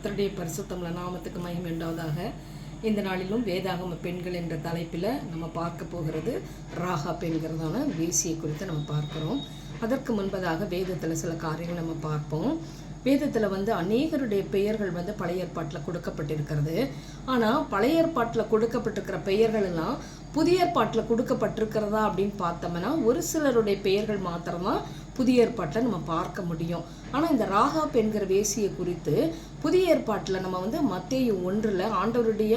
கத்தருடைய பரிசுத்தமுள்ள நாமத்துக்கு மகிம் உண்டாவதாக. இந்த நாளிலும் வேதாகம பெண்கள் என்ற தலைப்பில் நம்ம பார்க்க போகிறது ராகா பெண்கிறதான வேசியை குறித்து நம்ம பார்க்குறோம். அதற்கு முன்பதாக வேதத்தில் சில காரியங்கள் நம்ம பார்ப்போம். வேதத்தில் வந்து அநேகருடைய பெயர்கள் வந்து பழைய ஏற்பாட்டில் கொடுக்கப்பட்டிருக்கிறது. ஆனால் பழைய ஏற்பாட்டில் கொடுக்கப்பட்டிருக்கிற பெயர்கள் எல்லாம் புதிய ஏற்பாட்டில் கொடுக்கப்பட்டிருக்கிறதா அப்படின்னு பார்த்தோம்னா ஒரு சிலருடைய பெயர்கள் மாத்திரம்தான் புதிய ஏற்பாட்டில் நம்ம பார்க்க முடியும். ஆனால் இந்த ராகா என்கிற வேசியை குறித்து புதிய ஏற்பாட்டில் நம்ம வந்து மத்திய ஒன்றில் ஆண்டவருடைய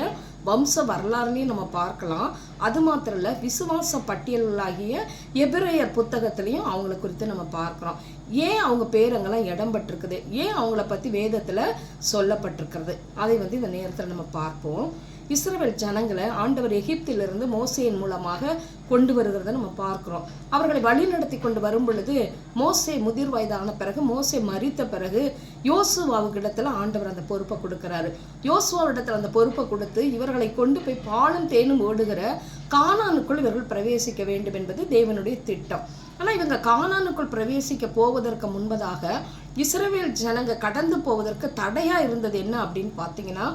வம்ச வரலாறுலையும் நம்ம பார்க்கலாம். அது மாத்திரம் இல்லை விசுவாச பட்டியல்களாகிய எபிரேயர் புத்தகத்திலையும் அவங்கள குறித்து நம்ம பார்க்குறோம். ஏன் அவங்க பேரங்கெல்லாம் இடம்பட்டிருக்குது ஏன் அவங்கள பற்றி வேதத்தில் சொல்லப்பட்டிருக்கிறது? அதை வந்து இந்த நேரத்தில் நம்ம பார்ப்போம். இஸ்ரேல் ஜனங்களை ஆண்டவர் எகிப்திலிருந்து மோசையின் மூலமாக கொண்டு வருகிறத நம்ம பார்க்கிறோம். அவர்களை வழிநடத்தி கொண்டு வரும் பொழுது மோசை முதிர் வயதான பிறகு மோசை மறித்த பிறகு யோசுவாவுக்கு இடத்துல ஆண்டவர் அந்த பொறுப்பை கொடுக்கிறாரு. யோசுவாவிடத்துல அந்த பொறுப்பை கொடுத்து இவர்களை கொண்டு போய் பாலும் தேனும் ஓடுகிற கானானுக்குள் இவர்கள் பிரவேசிக்க வேண்டும் என்பது தேவனுடைய திட்டம். ஆனால் இவங்க கானானுக்குள் பிரவேசிக்க போவதற்கு முன்பதாக இஸ்ரவேல் ஜனங்க கடந்து போவதற்கு தடையா இருந்தது என்ன அப்படின்னு பார்த்தீங்கன்னா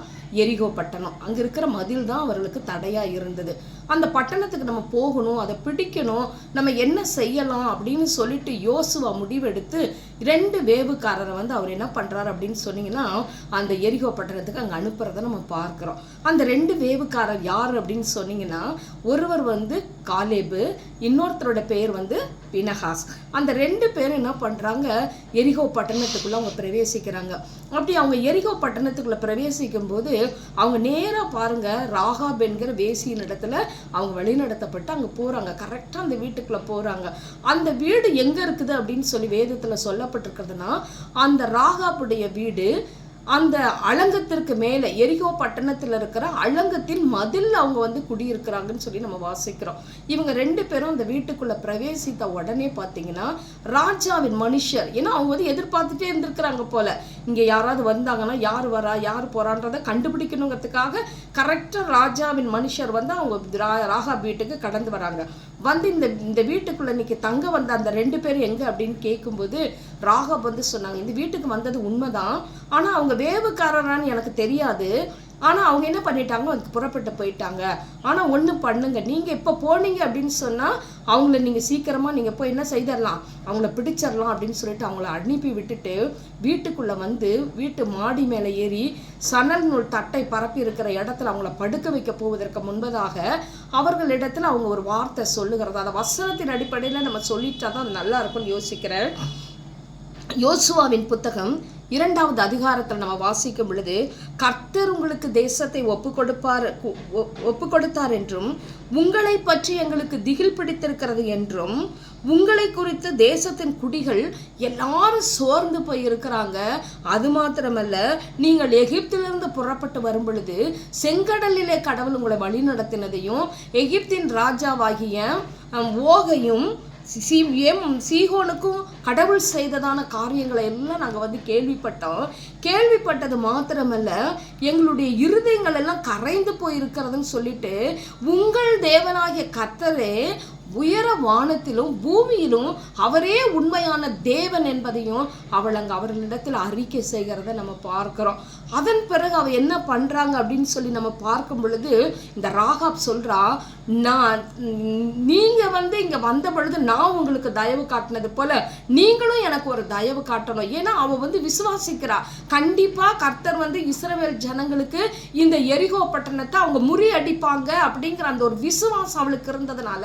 எரிகோ பட்டணம். அங்க இருக்கிற மதில் தான் அவர்களுக்கு தடையா இருந்தது. அந்த பட்டணத்துக்கு நம்ம போகணும் அதை பிடிக்கணும் நம்ம என்ன செய்யலாம் அப்படின்னு சொல்லிட்டு யோசுவா முடிவெடுத்து ரெண்டு வேவுக்காரரை வந்து அவர் என்ன பண்றாரு அப்படின்னு சொன்னீங்கன்னா அந்த எரிகோ பட்டணத்துக்கு அங்கே அனுப்புறதை நம்ம பார்க்கிறோம். அந்த ரெண்டு வேவுக்காரர் யார் அப்படின்னு சொன்னீங்கன்னா ஒருவர் வந்து காலேபு இன்னொருத்தரோட பேர் வந்து பினஹாஸ். அந்த ரெண்டு பேரும் என்ன பண்ணுறாங்க எரிகோ பட்டணத்துக்குள்ளே அவங்க பிரவேசிக்கிறாங்க. அப்படி அவங்க எரிகோ பட்டணத்துக்குள்ளே பிரவேசிக்கும் போது அவங்க நேராக பாருங்க ராகாப் என்கிற வேசியின் இடத்துல அவங்க வழிநடத்தப்பட்டு அங்கே போகிறாங்க கரெக்டாக அந்த வீட்டுக்குள்ளே போகிறாங்க அந்த வீடு எங்கே இருக்குது அப்படின்னு சொல்லி வேதத்தில் சொல்லப்பட்டிருக்கிறதுனா அந்த ராகாப்புடைய வீடு அந்த அலங்கத்திற்கு மேலே எரிகோ பட்டணத்தில் இருக்கிற அலங்கத்தின் மதில் அவங்க வந்து குடியிருக்கிறாங்கன்னு சொல்லி நம்ம வாசிக்கிறோம். இவங்க ரெண்டு பேரும் அந்த வீட்டுக்குள்ள பிரவேசித்த உடனே பார்த்தீங்கன்னா ராஜாவின் மனுஷர். ஏன்னா அவங்க வந்து எதிர்பார்த்துட்டே இருந்திருக்கிறாங்க போல. இங்கே யாராவது வந்தாங்கன்னா யார் வரா யார் போறான்றதை கண்டுபிடிக்கணுங்கிறதுக்காக கரெக்டாக ராஜாவின் மனுஷர் வந்து அவங்க ரா- ராகா வீட்டுக்கு கடந்து வராங்க. வந்து இந்த இந்த வீட்டுக்குள்ள இன்னைக்கு தங்க வந்த அந்த ரெண்டு பேரும் எங்க அப்படின்னு கேட்கும்போது ராகவ் வந்து சொன்னாங்க இந்த வீட்டுக்கு வந்தது உண்மைதான் ஆனா அவங்க வேவுக்காரரான்னு எனக்கு தெரியாது. ஆனால் அவங்க என்ன பண்ணிட்டாங்க? அதுக்கு புறப்பட்டு போயிட்டாங்க. ஆனால் ஒன்று பண்ணுங்க. நீங்கள் இப்போ போனீங்க அப்படின்னு சொன்னால் அவங்கள நீங்கள் சீக்கிரமாக நீங்கள் போய் என்ன செய்திடலாம் அவங்கள பிடிச்சிடலாம் அப்படின்னு சொல்லிட்டு அவங்கள அனுப்பி விட்டுட்டு வீட்டுக்குள்ளே வந்து வீட்டு மாடி மேலே ஏறி சணல் நூல் தட்டை பரப்பி இருக்கிற இடத்துல அவங்கள படுக்க வைக்க போவதற்கு முன்பதாக அவர்களிடத்தில் அவங்க ஒரு வார்த்தை சொல்லுகிறது அதை வசனத்தின் அடிப்படையில் நம்ம சொல்லிட்டா தான் அது நல்லா இருக்கும்னு யோசிக்கிறேன். யோசுவாவின் புத்தகம் இரண்டாவது அதிகாரத்தில் நம்ம வாசிக்கும் பொழுது கர்த்தர் உங்களுக்கு தேசத்தை ஒப்பு கொடுப்பார் ஒப்பு கொடுத்தார் என்றும் உங்களை பற்றி எங்களுக்கு திகில் பிடித்திருக்கிறது என்றும் உங்களை குறித்து தேசத்தின் குடிகள் எல்லாரும் சோர்ந்து போய் இருக்கிறாங்க அது மாத்திரமல்ல நீங்கள் எகிப்திலிருந்து புறப்பட்டு வரும் பொழுது செங்கடலிலே கடவுள் உங்களை வழி நடத்தினதையும் எகிப்தின் ராஜாவாகிய ஓகையும் சி எம் சீகோனுக்கும் கடவுள் செய்ததான காரியங்களை எல்லாம் நாங்கள் வந்து கேள்விப்பட்டோம். கேள்விப்பட்டது மாத்திரமல்ல எங்களுடைய இருதயங்கள் எல்லாம் கரைந்து போயிருக்கிறதுன்னு சொல்லிட்டு உங்கள் தேவனாகிய கத்தரே உயர வானத்திலும் பூமியிலும் அவரே உண்மையான தேவன் என்பதையும் அவள் அங்கே அவர்களிடத்தில் அறிக்கை செய்கிறத நம்ம பார்க்குறோம். அதன் பிறகு அவள் என்ன பண்ணுறாங்க அப்படின்னு சொல்லி நம்ம பார்க்கும் பொழுது இந்த ராகாப் சொல்கிறா நான் நீங்கள் வந்து இங்கே வந்த பொழுது நான் உங்களுக்கு தயவு காட்டினது போல நீங்களும் எனக்கு ஒரு தயவு காட்டணும். ஏன்னா அவள் வந்து விசுவாசிக்கிறா. கண்டிப்பாக கர்த்தர் வந்து இஸ்ரவேல் ஜனங்களுக்கு இந்த எரிகோ பட்டணத்தை அவங்க முறியடிப்பாங்க அப்படிங்கிற அந்த ஒரு விசுவாசம் அவளுக்கு இருந்ததுனால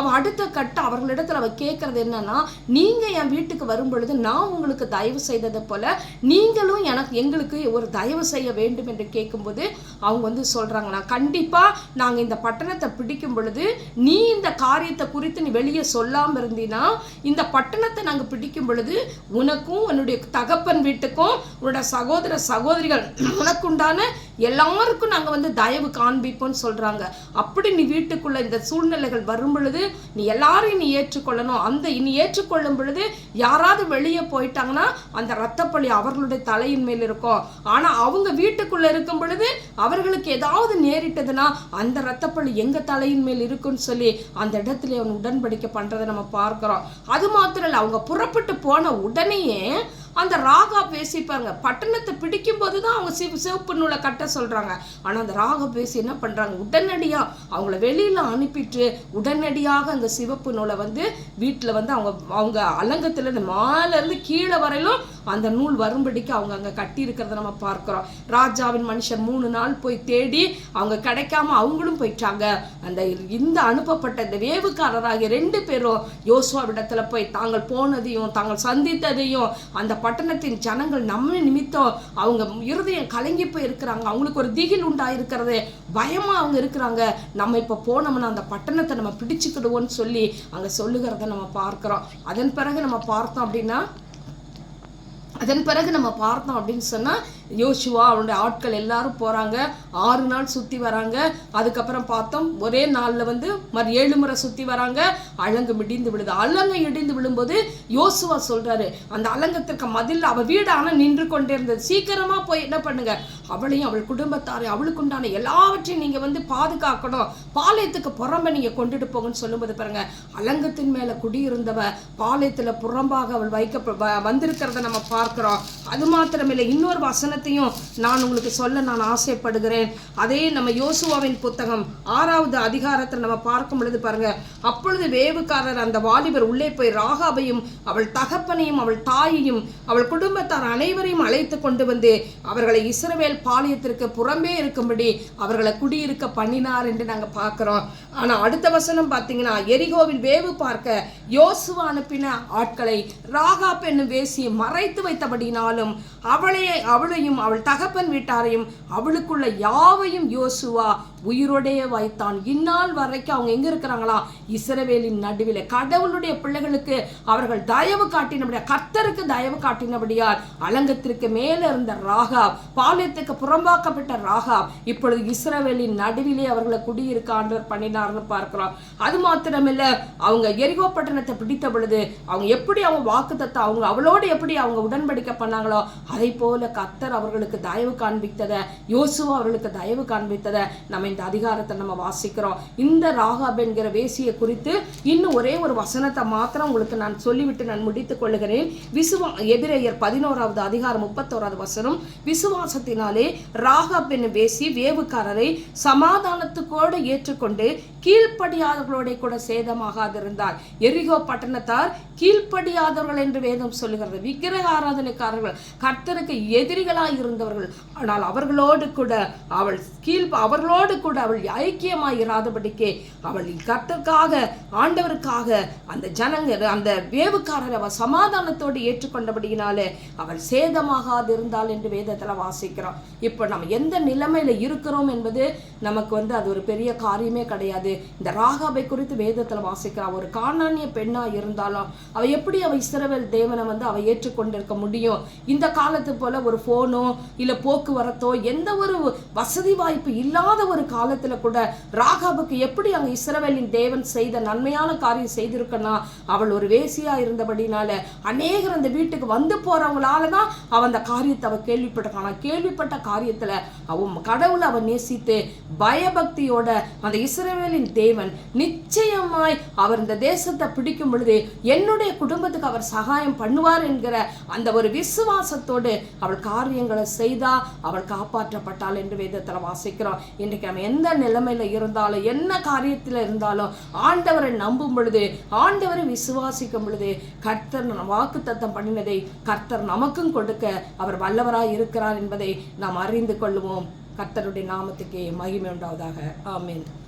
அவள் அடுத்த கட்ட அவர்களிடத்துல அவ கேட்கறது என்னன்னா நீங்க என் வீட்டுக்கு வரும் பொழுது நான் உங்களுக்கு தயவு செய்தது போல நீங்களும் எனக்கு எங்களுக்கு ஒரு தயவு செய்ய வேண்டும் என்று கேட்கும்போது அவங்க வந்து சொல்கிறாங்க நான் கண்டிப்பா நாங்க இந்த பட்டணத்தை பிடிக்கும் பொழுது நீ இந்த காரியத்தை குறித்து நீ வெளியே சொல்லாம இருந்தீன்னா இந்த பட்டணத்தை நாங்க பிடிக்கும் பொழுது உனக்கும் உன்னுடைய தகப்பன் வீட்டுக்கும் உன்னோட சகோதர சகோதரிகள் உனக்குண்டான எல்லாருக்கும் நாங்கள் வந்து தயவு காண்பிப்போம்னு சொல்கிறாங்க அப்படி நீ வீட்டுக்குள்ளே இந்த சூழ்நிலைகள் வரும் பொழுது நீ எல்லாரையும் நீ ஏற்றுக்கொள்ளணும். அந்த நீ ஏற்றுக்கொள்ளும் பொழுது யாராவது வெளியே போயிட்டாங்கன்னா அந்த ரத்தப்பழி அவர்களுடைய தலையின் மேல் இருக்கும். ஆனால் அவங்க வீட்டுக்குள்ளே இருக்கும் பொழுது அவர்களுக்கு ஏதாவது நேரிட்டதுன்னா அந்த ரத்தப்பழி எங்கள் தலையின் மேல் இருக்குன்னு சொல்லி அந்த இடத்துல அவன் உடன்படிக்கை பண்ணுறதை நம்ம பார்க்குறோம். அது மாத்திரம் இல்லை அவங்க புறப்பட்டு போன உடனேயே அந்த ராகா பேசிப்பாங்க பட்டணத்தை பிடிக்கும் போது தான் அவங்க சிவ சிவப்பு நூலை கட்ட சொல்கிறாங்க ஆனால் அந்த ராகா பேசி என்ன பண்ணுறாங்க உடனடியாக அவங்கள வெளியில் அனுப்பிட்டு உடனடியாக அந்த சிவப்பு நூலை வந்து வீட்டில் வந்து அவங்க அவங்க அலங்கத்தில் மேலேருந்து கீழே வரையிலும் அந்த நூல் வரும்படிக்கு அவங்க அங்கே கட்டி இருக்கிறத நம்ம பார்க்குறோம். ராஜாவின் மனுஷன் மூணு நாள் போய் தேடி அவங்க கிடைக்காம அவங்களும் போயிட்டாங்க. அந்த இந்த அனுப்பப்பட்ட இந்த வேவுக்காரராகிய ரெண்டு பேரும் யோசுவாவிடத்தில் போய் தாங்கள் போனதையும் தாங்கள் சந்தித்ததையும் அந்த பட்டணத்தின் ஜனங்கள் நம்ம நிமித்தம் அவங்க இருதயம் கலங்கி போய் இருக்கிறாங்க அவங்களுக்கு ஒரு திகில் உண்டாயிருக்கிறது பயமா அவங்க இருக்கிறாங்க. நம்ம இப்போ போனோம்னா அந்த பட்டணத்தை நம்ம பிடிச்சுக்கிடுவோம்னு சொல்லி அங்கே சொல்லுகிறத நம்ம பார்க்குறோம். அதன் பிறகு நம்ம பார்த்தோம் அப்படின்னா அதன் பிறகு நம்ம பார்த்தோம் அப்படின்னு சொன்னால் யோசுவா அவனுடைய ஆட்கள் எல்லாரும் போகிறாங்க ஆறு நாள் சுற்றி வராங்க. அதுக்கப்புறம் பார்த்தோம் ஒரே நாளில் வந்து மறு ஏழு முறை சுற்றி வராங்க. அலங்கு இடிந்து விடுது. அலங்கு இடிந்து விழும்போது யோசுவா சொல்கிறாரு அந்த அலங்கத்திற்கு மதில் அவள் வீடு ஆனால் நின்று கொண்டே இருந்தது சீக்கிரமாக போய் என்ன பண்ணுங்க? அவளையும் அவள் குடும்பத்தாரை அவளுக்கு உண்டான எல்லாவற்றையும் நீங்கள் வந்து பாதுகாக்கணும். பாளையத்துக்கு புறம்ப நீங்கள் கொண்டுட்டு போங்கன்னு சொல்லும்போது பாருங்க அலங்கத்தின் மேலே குடியிருந்தவ பாளையத்தில் புறம்பாக அவள் வைக்க வந்திருக்கிறத நம்ம பார்க்குறோம். அது மாத்திரமில்லை இன்னொரு வசனத்தையும் நான் உங்களுக்கு சொல்ல நான் ஆசைப்படுகிறேன். அதே நம்ம யோசுவாவின் புத்தகம் ஆறாவது அதிகாரத்தில் நம்ம பார்க்கும் பொழுது பாருங்க அப்பொழுது வேவுக்காரர் அந்த வாலிபர் உள்ளே போய் ராகாபையும் அவள் தகப்பனையும் அவள் தாயையும் அவள் குடும்பத்தார் அனைவரையும் அழைத்து கொண்டு வந்து அவர்களை இஸ்ரவேல் பாளையத்திற்கு புறம்பே இருக்கும்படி அவர்களை குடியிருக்க பண்ணினார் என்று நாங்கள் பார்க்குறோம். ஆனால் அடுத்த வசனம் பார்த்தீங்கன்னா எரிகோவில் வேவு பார்க்க யோசுவா அனுப்பின ஆட்களை ராகா பெண்ணும் வேசி மறைத்து வைத்தபடினாலும் அவளையே அவளையும் அவள் தகப்பன் வீட்டாரையும் அவளுக்குள்ள யாவையும் யோசுவா உயிரோடைய வைத்தான். இந்நாள் வரைக்கும் அவங்க எங்க இருக்கிறாங்களா? இஸ்ரவேலின் நடுவில். கடவுளுடைய பிள்ளைகளுக்கு அவர்கள் தயவு காட்டினபடியா கர்த்தருக்கு தயவு காட்டினபடியால் அலங்கத்திற்கு மேலே இருந்த ராகா பாலியத்துக்கு புறம்பாக்கப்பட்ட ராகா இப்பொழுது இஸ்ரவேலின் நடுவிலே அவர்களை குடியிருக்காண்டர் பண்ணினார்னு பார்க்கிறோம். அது மாத்திரமில்ல அவங்க எரிகோ பட்டணத்தை பிடித்த பொழுது அவங்க எப்படி அவங்க வாக்குத்தத்தை அவங்க அவளோடு எப்படி அவங்க உடன்படிக்கை பண்ணாங்களோ அதை போல கத்தர் அவர்களுக்கு தயவு காண்பித்ததை யோசுவா அவர்களுக்கு தயவு காண்பித்ததை நம்ம இந்த அதிகாரத்தை நம்ம வாசிக்கிறோம். இந்த ராகாப் என்கிற வேசியை குறித்து இன்னும் ஒரே ஒரு வசனத்தை மாத்திரம் உங்களுக்கு நான் சொல்லிவிட்டு நான் முடித்துக் கொள்ளுகிறேன். விசுவா எபிரேயர் பதினோராவது அதிகாரம் முப்பத்தோராவது வசனம். விசுவாசத்தினாலே ராகாப் என்னும் வேசி வேவுக்காரரை சமாதானத்துக்கோடு ஏற்றுக்கொண்டு கீழ்ப்படியாதவர்களோட கூட சேதமாகாதிருந்தார் எரிகோ பட்டணத்தார் கீழ்ப்படியாதவர்கள் என்று வேதம் சொல்லுகிறது. விக்கிரக ஆராதனைக்காரர்கள் கர்த்தருக்கு எதிரிகளாய் இருந்தவர்கள். ஆனால் அவர்களோடு கூட அவள் கீழ் அவர்களோடு கூட அவள் ஐக்கியமாய் இராதபடிக்கே அவள் கர்த்தருக்காக ஆண்டவருக்காக அந்த ஜனங்க அந்த வேவுக்காரரை அவள் சமாதானத்தோடு ஏற்றுக்கொண்டபடியினாலே அவள் சேதமாகாதிருந்தாள் என்று வேதத்தில் வாசிக்கிறோம். இப்போ நம்ம எந்த நிலைமையில இருக்கிறோம் என்பது நமக்கு வந்து அது ஒரு பெரிய காரியமே கிடையாது. இந்த ராகாபை குறித்து வேதத்தில் வாசிக்கிறா. ஒரு காணானிய பெண்ணா இருந்தாலும் அவ எப்படி அவ இஸ்ரவேல் தேவனை வந்து அவ ஏற்றுக்கொண்டிருக்க முடியும்? இந்த காலத்து போல ஒரு ஃபோனோ இல்ல போக்குவரத்தோ எந்த ஒரு வசதி வாய்ப்பு இல்லாத ஒரு காலத்துல கூட ராகாபுக்கு எப்படி அங்க இஸ்ரவேலின் தேவன் செய்த நன்மையான காரியம் செய்திருக்கனா அவள் ஒரு வேசியா இருந்தபடினால அநேகர் அந்த வீட்டுக்கு வந்து போறவங்களால தான் அவ அந்த காரியத்தை அவ கேள்விப்பட்டிருக்கான் கேள்விப்பட்ட காரியத்துல அவன் கடவுளை அவன் நேசித்து பயபக்தியோட அந்த இஸ்ரவேலின் தேவன் நிச்சயமாய் அவர் இந்த தேசத்தை பிடிக்கும் பொழுது என்னுடைய குடும்பத்துக்கு அவர் சகாயம் பண்ணுவார் என்கிற அந்த ஒரு விசுவாசத்தோடு அவள் காரியங்களை செய்தா அவள் காப்பாற்றப்பட்டாள் என்று வேதத்தில் வாசிக்கிறோம். இன்றைக்கு நம்ம எந்த நிலைமையில இருந்தாலும் என்ன காரியத்தில் இருந்தாலும் ஆண்டவரை நம்பும் பொழுது ஆண்டவரை விசுவாசிக்கும் பொழுது கர்த்தர் வாக்கு தத்தம் பண்ணினதை கர்த்தர் நமக்கும் கொடுக்க அவர் வல்லவராய் இருக்கிறார் என்பதை நாம் அறிந்து கொள்வோம் கர்த்தருடைய நாமத்துக்கே மகிமை உண்டாவதாக. ஆமென்.